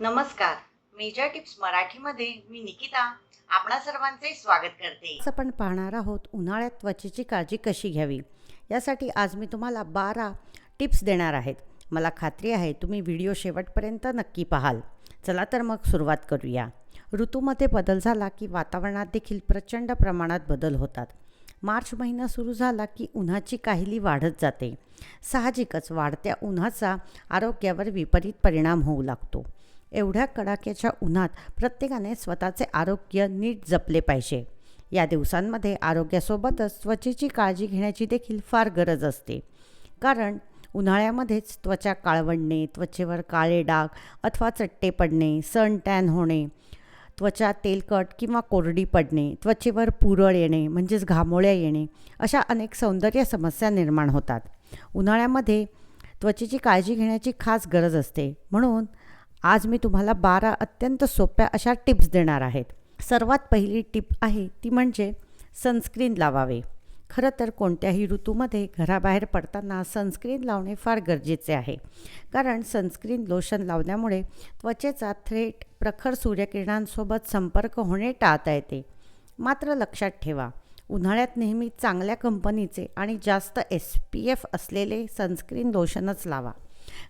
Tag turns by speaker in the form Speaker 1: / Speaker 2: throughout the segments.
Speaker 1: नमस्कार. Major tips मराठीमध्ये मी निकिता. आपणा सर्वांचे स्वागत करते.
Speaker 2: आज आपण पाहणार आहोत उन्हाळ्यात त्वचेची काळजी कशी घ्यावी? यासाठी आज मी तुम्हाला बारा टिप्स देणार आहेत. मला खात्री आहे तुम्ही व्हिडिओ शेवटपर्यंत नक्की पाहाल. चला तर मग सुरुवात करूया. ऋतूमध्ये बदल झाला की वातावरणात देखील प्रचंड प्रमाणात बदल होतात. मार्च महिना सुरू झाला की उन्हाची काहिली वाढत जाते. साहजिकच वाढत्या उन्हाचा आरोग्यावर विपरीत परिणाम होऊ लागतो. एवढ्या कडाक्याच्या उन्हात प्रत्येकाने स्वतःचे आरोग्य नीट जपले पाहिजे. या दिवसांमध्ये आरोग्यासोबतच त्वचेची काळजी घेण्याची देखील फार गरज असते. कारण उन्हाळ्यामध्येच त्वचा काळवडणे त्वचेवर काळे डाग अथवा चट्टे पडणे सन टॅन होणे त्वचा तेलकट किंवा कोरडी पडणे त्वचेवर पुरळ येणे म्हणजेच घामोळ्या येणे अशा अनेक सौंदर्य समस्या निर्माण होतात. उन्हाळ्यामध्ये त्वचेची काळजी घेण्याची खास गरज असते. म्हणून आज मी तुम्हाला बारा अत्यंत सोप्या अशा टिप्स देणार आहेत. सर्वात पहिली टिप आहे ती म्हणजे सनस्क्रीन लावावे. खरं तर कोणत्याही ऋतूमध्ये घराबाहेर पडताना सनस्क्रीन लावणे फार गरजेचे आहे. कारण सनस्क्रीन लोशन लावल्यामुळे त्वचेचा थेट प्रखर सूर्यकिरणांसोबत संपर्क होणे टाळता येते. मात्र लक्षात ठेवा उन्हाळ्यात नेहमी चांगल्या कंपनीचे आणि जास्त एस पी एफ असलेले सनस्क्रीन लोशनच लावा.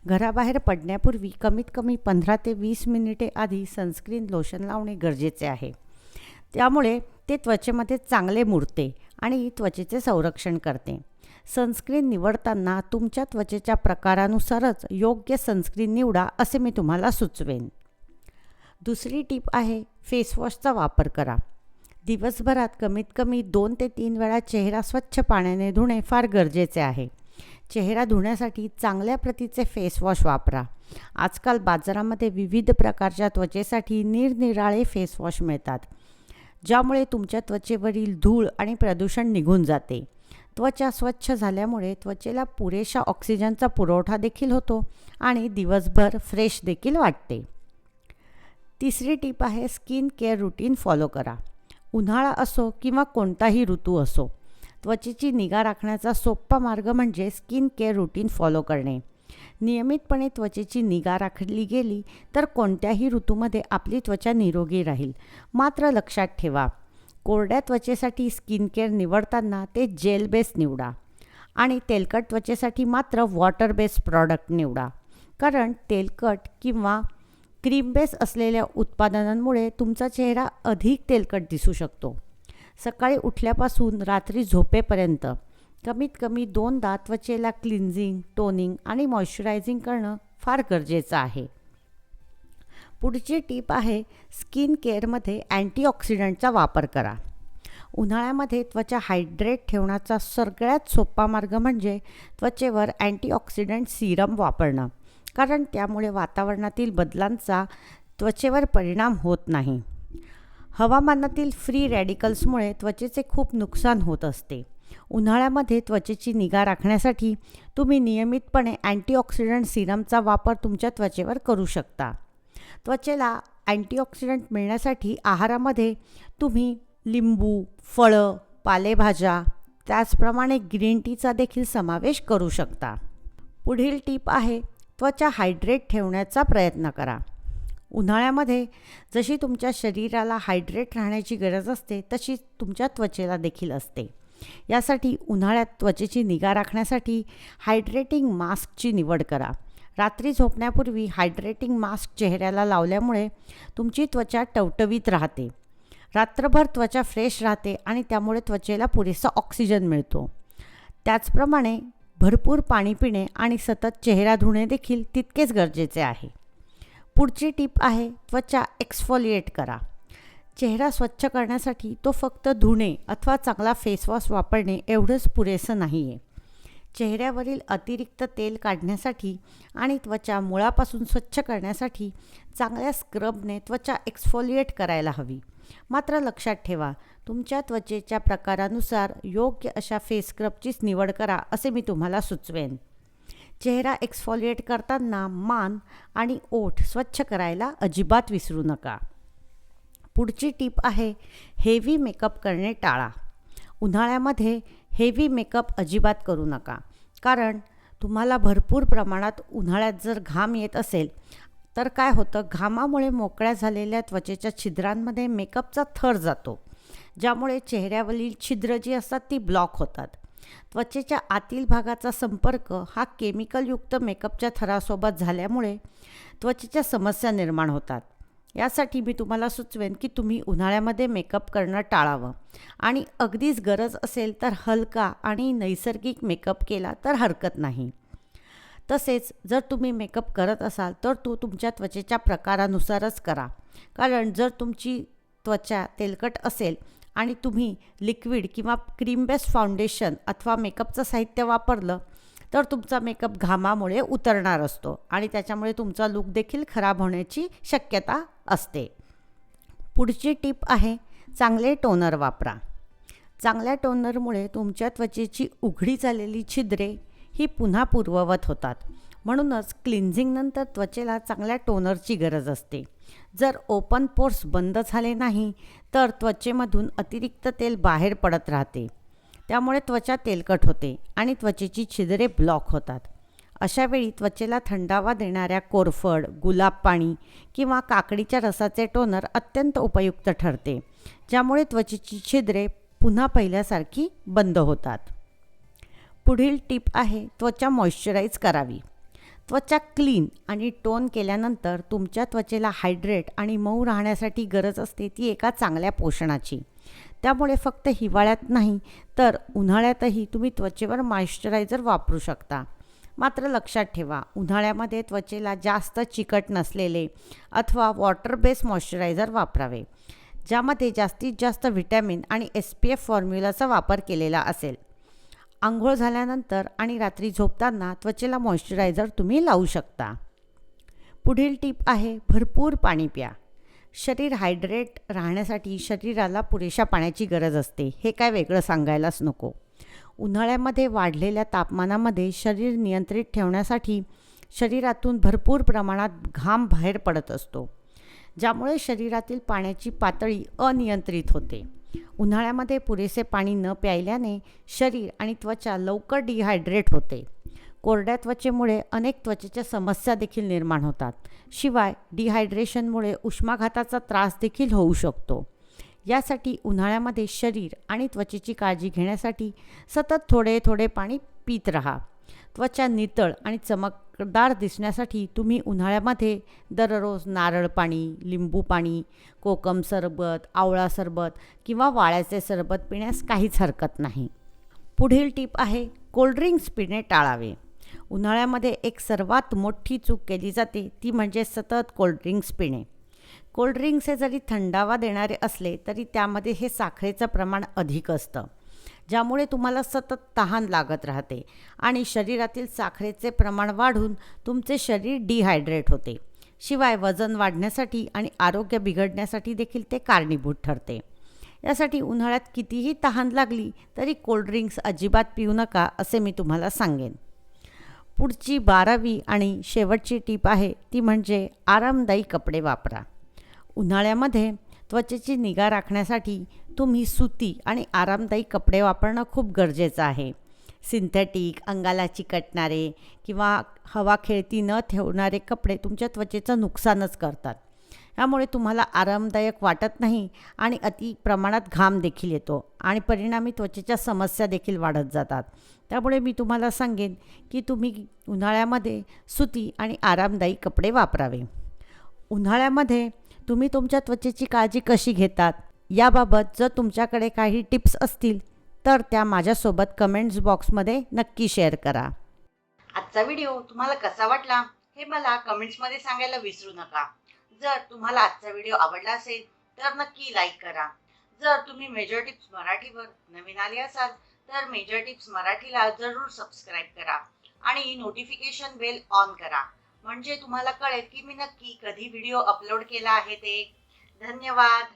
Speaker 2: घराबाहेर पडण्यापूर्वी कमीत कमी पंधरा ते वीस मिनिटे आधी सनस्क्रीन लोशन लावणे गरजेचे आहे. त्यामुळे ते त्वचेमध्ये चांगले मुरते आणि त्वचेचे संरक्षण करते. सनस्क्रीन निवडताना तुमच्या त्वचेच्या प्रकारानुसारच योग्य सनस्क्रीन निवडा असे मी तुम्हाला सुचवेन. दुसरी टीप आहे फेसवॉशचा वापर करा. दिवसभरात कमीत कमी दोन ते तीन वेळा चेहरा स्वच्छ पाण्याने धुणे फार गरजेचे आहे. चेहरा धुण्यासाठी चांगल्या प्रतीचे फेसवॉश वापरा. आजकाल बाजारामध्ये विविध प्रकारच्या त्वचेसाठी निरनिराळे फेसवॉश मिळतात ज्यामुळे तुमच्या त्वचेवरील धूळ आणि प्रदूषण निघून जाते. त्वचा स्वच्छ झाल्यामुळे त्वचेला पुरेशा ऑक्सिजनचा पुरवठा देखील होतो आणि दिवसभर फ्रेश देखील वाटते. तिसरी टीप आहे स्किन केअर रुटीन फॉलो करा. उन्हाळा असो किंवा कोणताही ऋतू असो त्वचेची निगा राखण्याचा सोपा मार्ग म्हणजे स्किन केअर रुटीन फॉलो करणे. नियमितपणे त्वचेची निगा राखली गेली तर कोणत्याही ऋतूमध्ये आपली त्वचा निरोगी राहील. मात्र लक्षात ठेवा कोरड्या त्वचेसाठी स्किन केअर निवडताना ते जेल बेस निवडा आणि तेलकट त्वचेसाठी मात्र वॉटर बेस प्रॉडक्ट निवडा. कारण तेलकट किंवा क्रीम बेस असलेल्या उत्पादनांमुळे तुमचा चेहरा अधिक तेलकट दिसू शकतो. सकाळी उठल्यापासून रात्री झोपेपर्यंत कमीत कमी दोनदा त्वचेला क्लिन्झिंग टोनिंग आणि मॉइश्चरायझिंग करणं फार गरजेचं आहे. पुढची टीप आहे स्किन केअरमध्ये अँटीऑक्सिडंटचा वापर करा. उन्हाळ्यामध्ये त्वचा हायड्रेट ठेवण्याचा सगळ्यात सोपा मार्ग म्हणजे त्वचेवर अँटीऑक्सिडंट सिरम वापरणं कारण त्यामुळे वातावरणातील बदलांचा त्वचेवर परिणाम होत नाही. हवामानातील फ्री रॅडिकल्समुळे त्वचेचे खूप नुकसान होत असते. उन्हाळ्यामध्ये त्वचेची निगा राखण्यासाठी तुम्ही नियमितपणे अँटीऑक्सिडंट सिरमचा वापर तुमच्या त्वचेवर करू शकता. त्वचेला अँटीऑक्सिडंट मिळण्यासाठी आहारामध्ये तुम्ही लिंबू फळं पालेभाज्या त्याचप्रमाणे ग्रीन टीचा देखील समावेश करू शकता. पुढील टीप आहे त्वचा हायड्रेट ठेवण्याचा प्रयत्न करा. उन्हाळ्यामध्ये जशी तुमच्या शरीराला हायड्रेट राहण्याची गरज असते तशी तुमच्या त्वचेला देखील असते. यासाठी उन्हाळ्यात त्वचेची निगा राखण्यासाठी हायड्रेटिंग मास्कची निवड करा. रात्री झोपण्यापूर्वी हायड्रेटिंग मास्क चेहऱ्याला लावल्यामुळे तुमची त्वचा टवटवीत राहते. रात्रभर त्वचा फ्रेश राहते आणि त्यामुळे त्वचेला पुरेसा ऑक्सिजन मिळतो. त्याचप्रमाणे भरपूर पाणी पिणे आणि सतत चेहरा धुणे देखील तितकेच गरजेचे आहे. पुढची टीप आहे त्वचा एक्सफोलिएट करा. चेहरा स्वच्छ करण्यासाठी तो फक्त धुणे अथवा चांगला फेसवॉश वापरणे एवढंच पुरेसं नाही आहे चेहऱ्यावरील अतिरिक्त तेल काढण्यासाठी आणि त्वचा मुळापासून स्वच्छ करण्यासाठी चांगल्या स्क्रबने त्वचा एक्सफोलिएट करायला हवी. मात्र लक्षात ठेवा तुमच्या त्वचेच्या प्रकारानुसार योग्य अशा फेस स्क्रबचीच निवड करा असे मी तुम्हाला सुचवेन. चेहरा एक्सफॉलिएट करताना मान आणि ओठ स्वच्छ करायला अजिबात विसरू नका. पुढची टीप आहे हेवी मेकअप करणे टाळा. उन्हाळ्यामध्ये हेवी मेकअप अजिबात करू नका. कारण तुम्हाला भरपूर प्रमाणात उन्हाळ्यात जर घाम येत असेल तर काय होतं? घामामुळे मोकळ्या झालेल्या त्वचेच्या छिद्रांमध्ये मेकअपचा थर जातो ज्यामुळे चेहऱ्यावरील छिद्र जी असतात ती ब्लॉक होतात. त्वचेच्या आतील भागाचा संपर्क हा केमिकलयुक्त मेकअपच्या थरासोबत झाल्यामुळे त्वचेच्या समस्या निर्माण होतात. यासाठी मी तुम्हाला सुचवेन की तुम्ही उन्हाळ्यामध्ये मेकअप करणं टाळावं. आणि अगदीच गरज असेल तर हलका आणि नैसर्गिक मेकअप केला तर हरकत नाही. तसेच जर तुम्ही मेकअप करत असाल तर तो तुमच्या त्वचेच्या प्रकारानुसारच करा. कारण जर तुमची त्वचा तेलकट असेल आणि तुम्ही लिक्विड किंवा क्रीम बेस्ड फाउंडेशन अथवा मेकअपचं साहित्य वापरलं तर तुमचा मेकअप घामामुळे उतरणार असतो आणि त्याच्यामुळे तुमचा लूक देखील खराब होण्याची शक्यता असते. पुढची टीप आहे चांगले टोनर वापरा. चांगल्या टोनरमुळे तुमच्या त्वचेची उघडी झालेली छिद्रे ही पुन्हा पूर्ववत होतात. म्हणूनच क्लिन्झिंगनंतर त्वचेला चांगल्या टोनरची गरज असते. जर ओपन पोर्स बंद झाले नाही तर त्वचेमधून अतिरिक्त तेल बाहेर पडत राहते. त्यामुळे त्वचा तेलकट होते आणि त्वचेची छिद्रे ब्लॉक होतात. अशावेळी त्वचेला थंडावा देणाऱ्या कोरफड गुलाब पाणी किंवा काकडीच्या रसाचे टोनर अत्यंत उपयुक्त ठरते ज्यामुळे त्वचेची छिद्रे पुन्हा पहिल्यासारखी बंद होतात. पुढील टीप आहे त्वचा मॉइश्चराईज करावी. त्वचा क्लीन आणि टोन केल्यानंतर तुमच्या त्वचेला हायड्रेट आणि मऊ राहण्यासाठी गरज असते ती एका चांगल्या पोषणाची. त्यामुळे फक्त हिवाळ्यात नाही तर उन्हाळ्यातही तुम्ही त्वचेवर मॉइश्चरायझर वापरू शकता. मात्र लक्षात ठेवा उन्हाळ्यामध्ये त्वचेला जास्त चिकट नसलेले अथवा वॉटर बेस्ड मॉइश्चरायझर वापरावे ज्यामध्ये जास्तीत जास्त व्हिटॅमिन आणि एस पी एफ फॉर्म्युलाचा वापर केलेला असेल. आंघोळ झाल्यानंतर आणि रात्री झोपताना त्वचेला मॉइश्चरायझर तुम्ही लावू शकता. पुढील टीप आहे भरपूर पाणी प्या. शरीर हायड्रेट राहण्यासाठी शरीराला पुरेशा पाण्याची गरज असते. हे काय वेगळं सांगायलाच नको. उन्हाळ्यामध्ये वाढलेल्या तापमानामध्ये शरीर नियंत्रित ठेवण्यासाठी शरीरातून भरपूर प्रमाणात घाम बाहेर पडत असतो ज्यामुळे शरीरातील पाण्याची पातळी अनियंत्रित होते. उन्हाळ्यामध्ये पुरेसे पाणी न प्यायल्याने शरीर आणि त्वचा लवकर डिहायड्रेट होते. कोरड्या त्वचेमुळे अनेक त्वचेच्या समस्या देखील निर्माण होतात. शिवाय डिहायड्रेशनमुळे उष्माघाताचा त्रास देखील होऊ शकतो. यासाठी उन्हाळ्यामध्ये शरीर आणि त्वचेची काळजी घेण्यासाठी सतत थोडे थोडे पाणी पित राहा. त्वचा नितळ आणि चमकदार दिसण्यासाठी तुम्ही उन्हाळ्यामध्ये दररोज नारळ पाणी लिंबू पाणी कोकम सरबत आवळा सरबत किंवा वाळ्याचे सरबत पिण्यास काहीच हरकत नाही. पुढील टीप आहे कोल्ड्रिंक्स पिणे टाळावे. उन्हाळ्यामध्ये एक सर्वात मोठी चूक केली जाते ती म्हणजे सतत कोल्ड्रिंक्स पिणे. कोल्ड्रिंक्स हे जरी थंडावा देणारे असले तरी त्यामध्ये हे साखरेचं प्रमाण अधिक असतं. ज्यामुळे तुम्हाला सतत तहान लागत राहते आणि शरीरातील साखरेचे प्रमाण वाढून तुमचे शरीर डिहायड्रेट होते. शिवाय वजन वाढण्यासाठी आणि आरोग्य बिघडण्यासाठी देखील ते कारणीभूत ठरते. यासाठी उन्हाळ्यात कितीही तहान लागली तरी कोल्ड्रिंक्स अजिबात पिऊ नका असे मी तुम्हाला सांगेन. पुढची बारावी आणि शेवटची टीप आहे ती म्हणजे आरामदायी कपडे वापरा. उन्हाळ्यामध्ये त्वचेची निगा राखण्यासाठी तुम्ही सुती आणि आरामदायी कपडे वापरणं खूप गरजेचं आहे. सिंथेटिक अंगाला चिकटणारे किंवा हवा खेळती न ठेवणारे कपडे तुमच्या त्वचेचं नुकसानच करतात. त्यामुळे तुम्हाला आरामदायक वाटत नाही आणि अति प्रमाणात घाम देखील येतो आणि परिणामी त्वचेच्या समस्या देखील वाढत जातात. त्यामुळे मी तुम्हाला सांगेन की तुम्ही उन्हाळ्यामध्ये सुती आणि आरामदायी कपडे वापरावे. उन्हाळ्यामध्ये तुम्ही तुमच्या त्वचेची काळजी कशी घेतात? याबाबत जर तुमच्याकडे काही टिप्स असतील तर त्या माझ्यासोबत कमेंट्स बॉक्समध्ये नक्की शेअर करा.
Speaker 1: आजचा व्हिडिओ तुम्हाला कसा वाटला हे मला कमेंट्समध्ये सांगायला विसरू नका. जर तुम्हाला आजचा व्हिडिओ आवडला असेल तर नक्की लाईक करा. जर तुम्ही मेजर टिप्स मराठीवर नवीन आले असाल तर मेजर टिप्स मराठीला जरूर सबस्क्राईब करा आणि नोटिफिकेशन बेल ऑन करा. म्हणजे तुम्हाला कळेल की मी नक्की कधी व्हिडिओ अपलोड केला आहे ते. धन्यवाद.